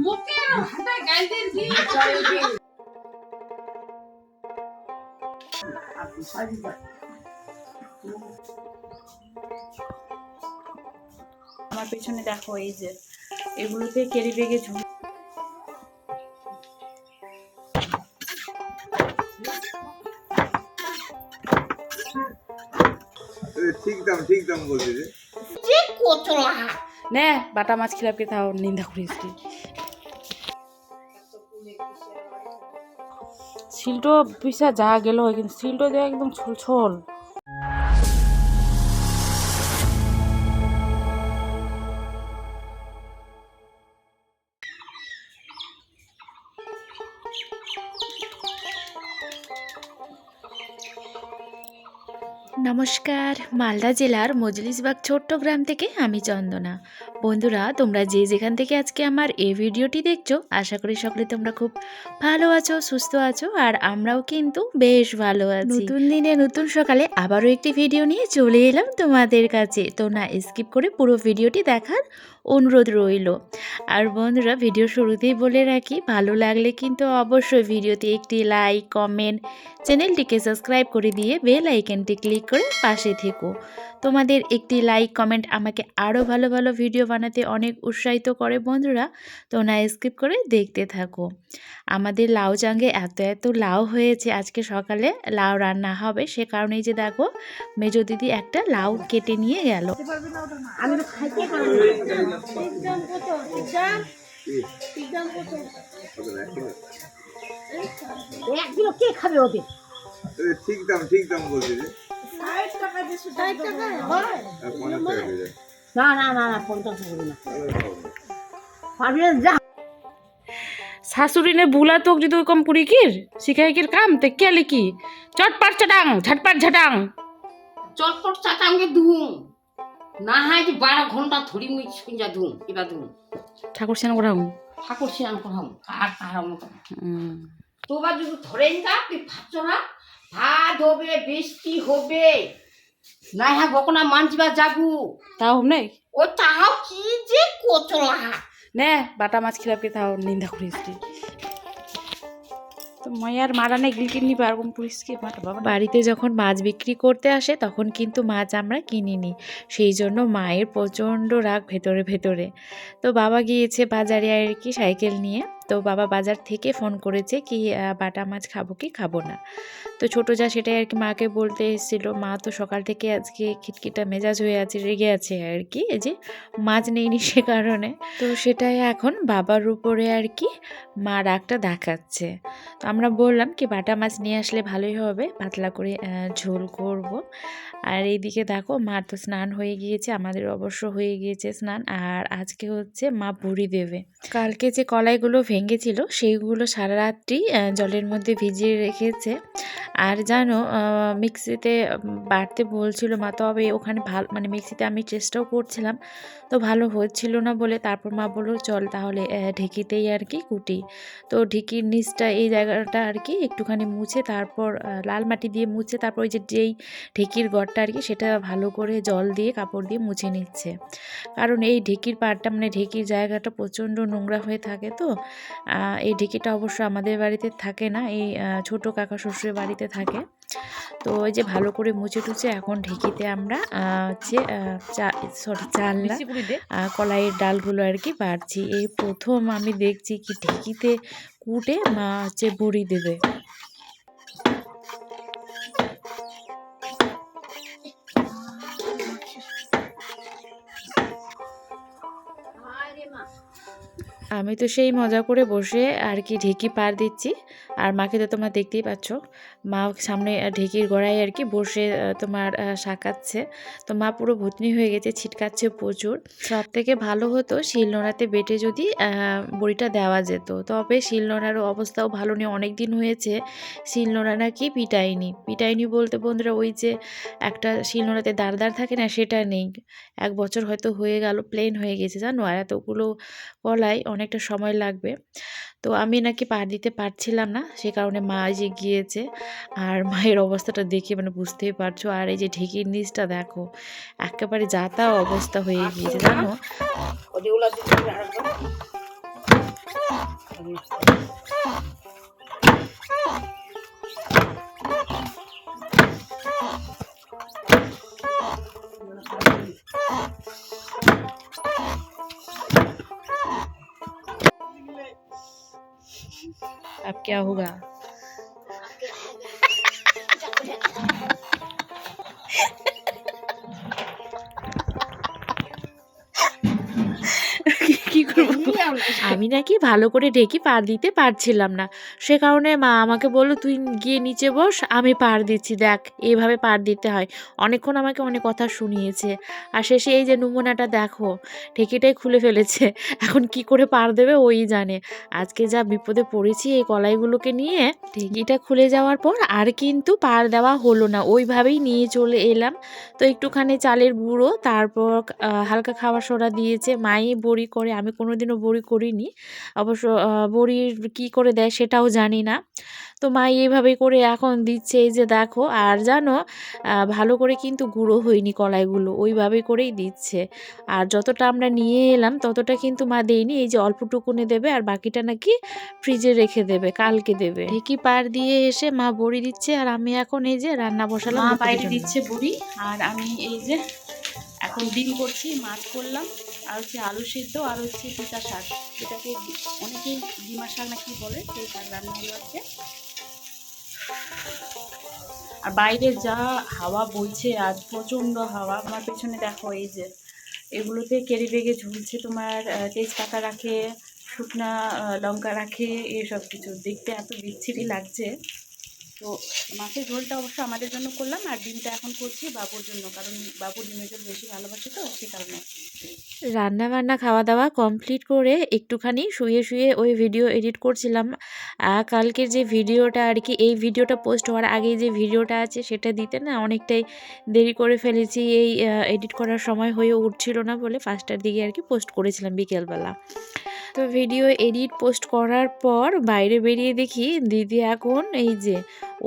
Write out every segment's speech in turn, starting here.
মুখে আমার পেছনে দেখো এই যে এগুলোতে কেরি বেগে ঝুল ঠিক দাম ঠিক দাম বলছি রে যে কোতলা নে বাটা মাছ খিলাপকে তাও নিন্দা করিস সিলটো পয়সা যা গেল হয় কিন্তু সিলটো দেওয়া একদম ছল ছল নমস্কার। মালদা জেলার মজলিসবাগ ছোট্ট গ্রাম থেকে আমি চন্দনা। বন্ধুরা, তোমরা যে যেখান থেকে আজকে আমার এই ভিডিওটি দেখছ, আশা করি সকলে তোমরা খুব ভালো আছো, সুস্থ আছো, আর আমরাও কিন্তু বেশ ভালো আছি। নতুন দিনে নতুন সকালে আবারও একটি ভিডিও নিয়ে চলে এলাম তোমাদের কাছে। তো না স্কিপ করে পুরো ভিডিওটি দেখার অনুরোধ রইল। আর বন্ধুরা, ভিডিও শুরুতেই বলে রাখি, ভালো লাগলে কিন্তু অবশ্যই ভিডিওতে একটি লাইক কমেন্ট চ্যানেলটিকে সাবস্ক্রাইব করে দিয়ে বেল আইকনটি ক্লিক করে পাশে থেকো। তোমাদের একটি লাইক কমেন্ট আমাকে আরও ভালো ভালো ভিডিও বানাতে অনেক উৎসাহিত করে বন্ধুরা তো না স্কিপ করে দেখতে থাকো। আমাদের লাউ চাঙ্গে এত এত লাউ হয়েছে আজকে সকালে লাউ রান্না হবে সে কারণেই যে দেখো মেজো দিদি একটা লাউ কেটে নিয়ে গেল। ঠিক দাম ঠিক দাম বলছি না না না না পঞ্চাশ না যা শাশুড়ি নে বুলা তোক যদি কম পুরি কির শিখাই কির কাম তে কে? লিখি চটপট চটাং ঝটপট ঝটাং। চটপট চাটাঙ্গে ধুম না হয় যে বারো ঘণ্টা ধরি মুই সুঞ্জা ধুম এবার ধুম ঠাকুর সেন করাম ঠাকুর সিয়ান করাম আর তাহার মতো তোবার যদি ধরেন না তুই ভাবছ না ভাত হবে বৃষ্টি হবে। না হ্যাঁ বকনা মানজিবা যাবু। তাও নাই? ও তাও কি যে কোতলা নে বাটা মাছ খিলাপকে তাও নিন্দা করিস তো মায়ার মারানে গিলকির নিবে আর কম পুরিস কি বাবা। বাড়িতে যখন মাছ বিক্রি করতে আসে তখন কিন্তু মাছ আমরা কিনিনি। সেই জন্য মায়ের প্রচণ্ড রাগ ভেতরে ভেতরে। তো বাবা গিয়েছে বাজারে আর কি সাইকেল নিয়ে। তো বাবা বাজার থেকে ফোন করেছে কি বাটা মাছ খাব কি খাব না। তো ছোটো যা সেটাই আর কি মাকে বলতে এসেছিল, মা, তো সকাল থেকে আজকে খিটখিটা মেজাজ হয়ে আছে, রেগে আছে আর কি, এই যে মাছ নেইনি সে কারণে। তো সেটাই এখন বাবার উপরে আর কি মা রাগটা দেখাচ্ছে। তো আমরা বললাম কি, বাটা মাছ নিয়ে আসলে ভালোই হবে, পাতলা করে ঝোল করব। আর এইদিকে দেখো মার তো স্নান হয়ে গিয়েছে, আমাদের অবশ্য হয়ে গিয়েছে স্নান, আর আজকে হচ্ছে মা বুড়ি দেবে। কালকে যে কলাইগুলো ভেঙেছিল, সেইগুলো সারা রাত্রি জলের মধ্যে ভিজিয়ে রেখেছে। আর জানো মিক্সিতে বাড়তে বলছিল মা, তবে ওখানে ভালো মানে মিক্সিতে আমি চেষ্টাও করছিলাম, তো ভালো হচ্ছিল না বলে তারপর মা বলল, চল তাহলে ঢেঁকিতেই আর কি কুটি। তো ঢেঁকির নিচটা, এই জায়গাটা আর কি একটুখানি মুছে তারপর লাল মাটি দিয়ে মুছে তারপর ওই যে যেই ঢেঁকির গড়টা আর কি, সেটা ভালো করে জল দিয়ে কাপড় দিয়ে মুছে নিচ্ছে। কারণ এই ঢেঁকির পাড়টা মানে ঢেঁকির জায়গাটা প্রচণ্ড নোংরা হয়ে থাকে তো এই ঢেঁকিটা অবশ্য আমাদের বাড়িতে থাকে না, এই ছোটো কাকা, শ্বশুরের বাড়িতে থাকে। তো ওই যে ভালো করে মুছে টুছে এখন ঢেঁকিতে আমরা হচ্ছে সরি চাল না কলাইয়ের ডালগুলো আর কি বাড়ছি। এই প্রথম আমি দেখছি কি ঢেঁকিতে কুটে মা হচ্ছে বড়ি দেবে। আমি তো সেই মজা করে বসে আর কি ঢেঁকি পার দিচ্ছি। আর মাকে তো তোমরা দেখতেই পাচ্ছ। মা সামনে ঢেঁকির গোড়ায় আর কি বসে তোমার শাকাচ্ছে। তো মা পুরো ভুতনি হয়ে গেছে, ছিটকাচ্ছে প্রচুর। সব থেকে ভালো হতো শিলনোড়াতে বেটে যদি বড়িটা দেওয়া যেত। তবে শিলনোড়ার অবস্থাও ভালো নেই অনেক দিন হয়েছে শিলনোড়া নাকি পিটাইনি পিটাইনি বলতে বন্ধুরা ওই যে একটা শিলনোড়াতে দাঁড় থাকে না, সেটা নেই। এক বছর হয়তো হয়ে গেল, প্লেন হয়ে গেছে, জানো? আর এতগুলো কলাই অনেকটা সময় লাগবে। তো আমি নাকি পা দিতে পারছিলাম না সে কারণে মা যে গিয়েছে আর মায়ের অবস্থাটা দেখে মানে বুঝতেই পারছ। আর এই যে ঢেকির নিচটা দেখো একেবারে যাতা অবস্থা হয়ে গিয়েছে জানো? ওদের अब क्या होगा? আমি নাকি ভালো করে ঢেকে পার দিতে পারছিলাম না। সে কারণে মা আমাকে বলল, তুই গিয়ে নিচে বস, আমি পার দিচ্ছি। দেখ এইভাবে পার দিতে হয়। অনেকক্ষণ আমাকে অনেক কথা শুনিয়েছে। আর শেষে এই যে নমুনাটা দেখো, ঢেকিটাই খুলে ফেলেছে। এখন কি করে পার দেবে ওই জানে। আজকে যা বিপদে পড়েছি এই কলাইগুলোকে নিয়ে, ঢেকিটা খুলে যাওয়ার পর আর কিন্তু পার দেওয়া হলো না। ওইভাবেই নিয়ে চলে এলাম। তো একটুখানি চালের গুঁড়ো, তারপর হালকা খাবার সোডা দিয়েছে। মাই বড়ি করে, আমি কোনোদিনও বড়ি করিনি অবশ্য বড়ির কি করে দেয় সেটাও জানি না। তো মা এইভাবে করে এখন দিচ্ছে এই যে দেখো আর জানো ভালো করে কিন্তু গুঁড়ো হয়নি কলাইগুলো ওইভাবে করেই দিচ্ছে। আর যতটা আমরা নিয়ে এলাম ততটা কিন্তু মা দেয়নি এই যে অল্পটুকুনে দেবে আর বাকিটা নাকি ফ্রিজে রেখে দেবে কালকে দেবে। ঢেকি পার দিয়ে এসে মা বড়ি দিচ্ছে আর আমি এখন এই যে রান্না বসালাম মা বাইরে দিচ্ছে বড়ি আর আমি এই যে এখন ডিম করছি মাছ করলাম। আর হচ্ছে আলু সিদ্ধ আর হচ্ছে পিতা শাক। এটাকে অনেকেই ডিমা শাক নাকি বলে, সেই শাক রান্না হলো আজকে। আর বাইরে যা হাওয়া বইছে আজ, প্রচণ্ড হাওয়া, আমার পেছনে দেখো এই যে, এগুলোতে কেরি বেগে ঝুলছে তোমার তেজপাতা রাখে, শুকনা লঙ্কা রাখে, এসব কিছু। দেখতে এত বিচ্ছিরি লাগছে। তো মাছের ঝোলটা অবশ্য আমাদের জন্য করলাম আর ডিমটা এখন করছি বাবুর জন্য, কারণ বাবু ডিমের ঝোল বেশি ভালোবাসে তো, সে কারণে। রান্না বান্না খাওয়া দাওয়া কমপ্লিট করে একটুখানি শুয়ে শুয়ে ওই ভিডিও এডিট করছিলাম। কালকের যে ভিডিওটা আর কি, এই ভিডিওটা পোস্ট হওয়ার আগে যে ভিডিওটা আছে সেটা দিতে না অনেকটাই দেরি করে ফেলেছি, এই এডিট করার সময় হয়ে উঠছিল না বলে ফার্স্টার দিকে আর কি পোস্ট করেছিলাম বিকেলবেলা। তো ভিডিও এডিট পোস্ট করার পর বাইরে বেরিয়ে দেখি দিদি এখন এই যে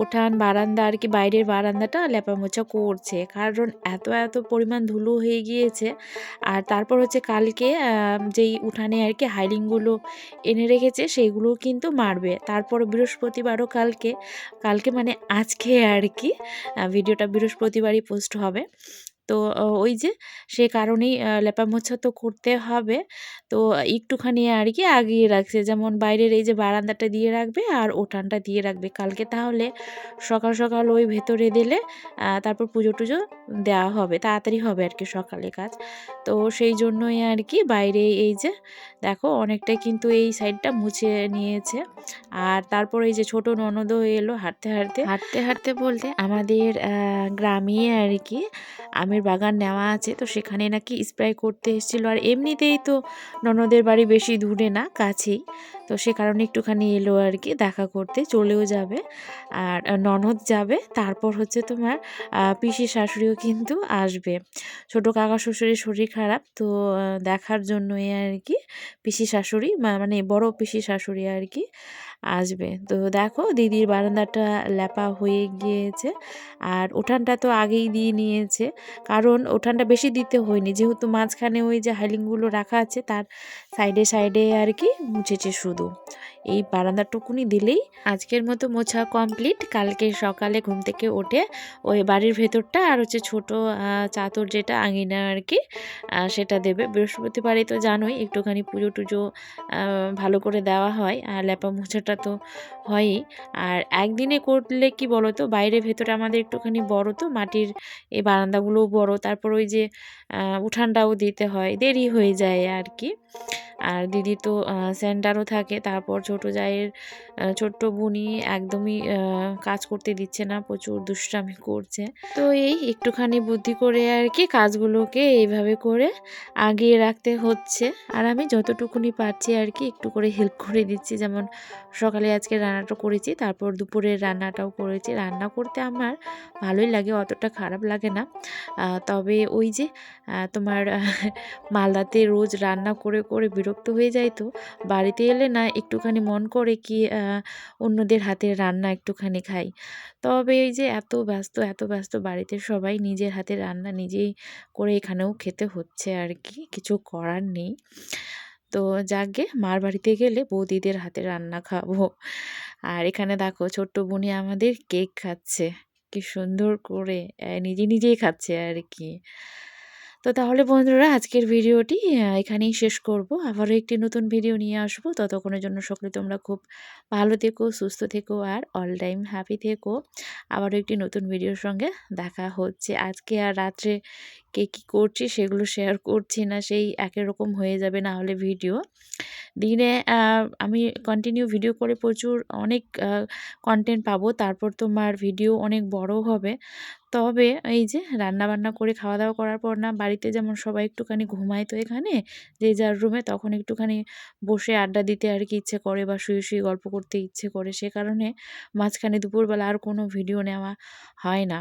ওঠান বারান্দা আর কি বাইরের বারান্দাটা লেপামোছা করছে। কারণ এত এত পরিমাণ ধুলো হয়ে গিয়েছে। আর তারপর হচ্ছে কালকে যেই উঠানে আর কি হাইলিংগুলো এনে রেখেছে সেইগুলো কিন্তু মারবে। তারপর বৃহস্পতিবারও কালকে কালকে মানে আজকে আর কি ভিডিওটা বৃহস্পতিবারই পোস্ট হবে। তো ওই যে সে কারণেই আহ, লেপা মোছা তো করতে হবে। তো একটুখানি আর কি আগিয়ে রাখছে। যেমন বাইরের এই যে বারান্দাটা দিয়ে রাখবে আর উঠানটা দিয়ে রাখবে। কালকে তাহলে সকাল সকাল ওই ভেতরে দিলে তারপর পুজো টুজো দেওয়া হবে। তাড়াতাড়ি হবে আর কি সকালে কাজ। তো সেই জন্যই আর কি বাইরে এই যে দেখো অনেকটাই কিন্তু এই সাইডটা মুছে নিয়েছে। আর তারপর এই যে ছোট ননদও এলো হাঁটতে হাঁটতে। হাঁটতে হাঁটতে বলতে আমাদের গ্রামে আর কি আমের বাগান নেওয়া আছে, তো সেখানে নাকি স্প্রে করতে এসেছিল। আর এমনিতেই তো ননদের বাড়ি বেশি দূরে না, কাছেই। তো সে কারণে একটুখানি এলো আর কি, দেখা করতে চলেও যাবে। আর ননদ যাবে, তারপর হচ্ছে তোমার পিসি শাশুড়িও কিন্তু আসবে। ছোট কাকা শ্বশুরের শরীর খারাপ, তো দেখার জন্যই আর কি পিসি শাশুড়ি মানে বড় পিসি শাশুড়ি আর কি আসবে। তো দেখো দিদির বারান্দাটা ল্যাপা হয়ে গিয়েছে। আর উঠানটা তো আগেই দিয়ে নিয়েছে। কারণ উঠানটা বেশি দিতে হয়নি। যেহেতু মাঝখানে ওই যে হাইলিংগুলো রাখা আছে, তার সাইডে সাইডে আর কি মুছেছে শুধু। এই বারান্দাটুকুনি দিলেই আজকের মতো মোছা কমপ্লিট। কালকে সকালে ঘুম থেকে ওঠে ওই বাড়ির ভেতরটা আর হচ্ছে ছোট চাদর যেটা আঙিনা আর কি সেটা দেবে। বৃহস্পতিবারে তো জানোই একটুখানি পুজো টুজো ভালো করে দেওয়া হয়। আর ল্যাপা মোছাটা তো হয়ই। আর একদিনে করলে কি বলো তো বাইরে ভেতরে আমাদের একটুখানি বড় তো, মাটির এই বারান্দাগুলোও বড়। তারপর ওই যে উঠানটাও দিতে হয়। দেরি হয়ে যায় আর কি। আর দিদি তো সেন্টারও থাকে। তারপর ছোট জায়ের ছোট্ট বুনি একদমই কাজ করতে দিচ্ছে না, প্রচুর দুষ্টামি করছে। তো এই একটুখানি বুদ্ধি করে আর কি কাজগুলোকে এইভাবে করে আগিয়ে রাখতে হচ্ছে। আর আমি যতটুকুনি পারছি আর কি একটু করে হেল্প করে দিচ্ছি। যেমন সকালে আজকে রান্নাটা করেছি, তারপর দুপুরের রান্নাটাও করেছি। রান্না করতে আমার ভালোই লাগে, অতটা খারাপ লাগে না। তবে ওই যে তোমার মালদাতে রোজ রান্না করে করে বিরক্ত হয়ে যায় তো। বাড়িতে এলে না একটুখানি মন করে কি অন্যদের হাতের রান্না একটুখানি খাই। তবে এই যে এত ব্যস্ত এত ব্যস্ত বাড়িতে সবাই নিজের হাতে রান্না নিজেই করে এখানেও খেতে হচ্ছে আর কি, কিছু করার নেই। তো যাকে মার বাড়িতে গেলে বৌদিদের হাতে রান্না খাব। আর এখানে দেখো ছোট্ট বোনি আমাদের কেক খাচ্ছে। কি সুন্দর করে নিজে নিজেই খাচ্ছে আর কি। তো তাহলে বন্ধুরা আজকের ভিডিওটি এখানেই শেষ করব। আবারও একটি নতুন ভিডিও নিয়ে আসব। ততক্ষণের জন্য সকলে তোমরা খুব ভালো থেকো, সুস্থ থেকো আর অল টাইম হ্যাপি থেকো। আবারও একটি নতুন ভিডিওর সঙ্গে দেখা হচ্ছে। আজকে আর রাত্রে কে কী করছি সেগুলো শেয়ার করছি না, সেই একই রকম হয়ে যাবে না হলে ভিডিও। দিনে আমি কন্টিনিউ ভিডিও করে প্রচুর অনেক কন্টেন্ট পাবো। তারপর তোমার ভিডিও অনেক বড় হবে। তবে এই যে রান্না বান্না করে খাওয়া দাওয়া করার পর না বাড়িতে যেমন সবাই একটুখানি ঘুমায় তো এখানে, যে যার রুমে তখন একটুখানি বসে আড্ডা দিতে আর কি ইচ্ছে করে বা শুয়ে শুয়ে গল্প করতে ইচ্ছে করে, সে কারণে মাঝখানে দুপুরবেলা আর কোনো ভিডিও নেওয়া হয় না।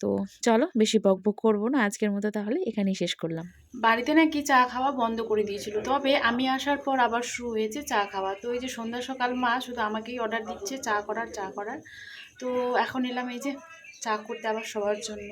তো চলো বেশি বকবক করব না, আজকের মতো তাহলে এখানেই শেষ করলাম। বাড়িতে নাকি চা খাওয়া বন্ধ করে দিয়েছিল, তবে আমি আসার পর আবার শুরু হয়েছে চা খাওয়া। তো এই যে সন্ধ্যা সকাল মা শুধু আমাকেই অর্ডার দিচ্ছে, চা করার চা করার। তো এখন এলাম এই যে চা করতে আবার সবার জন্য।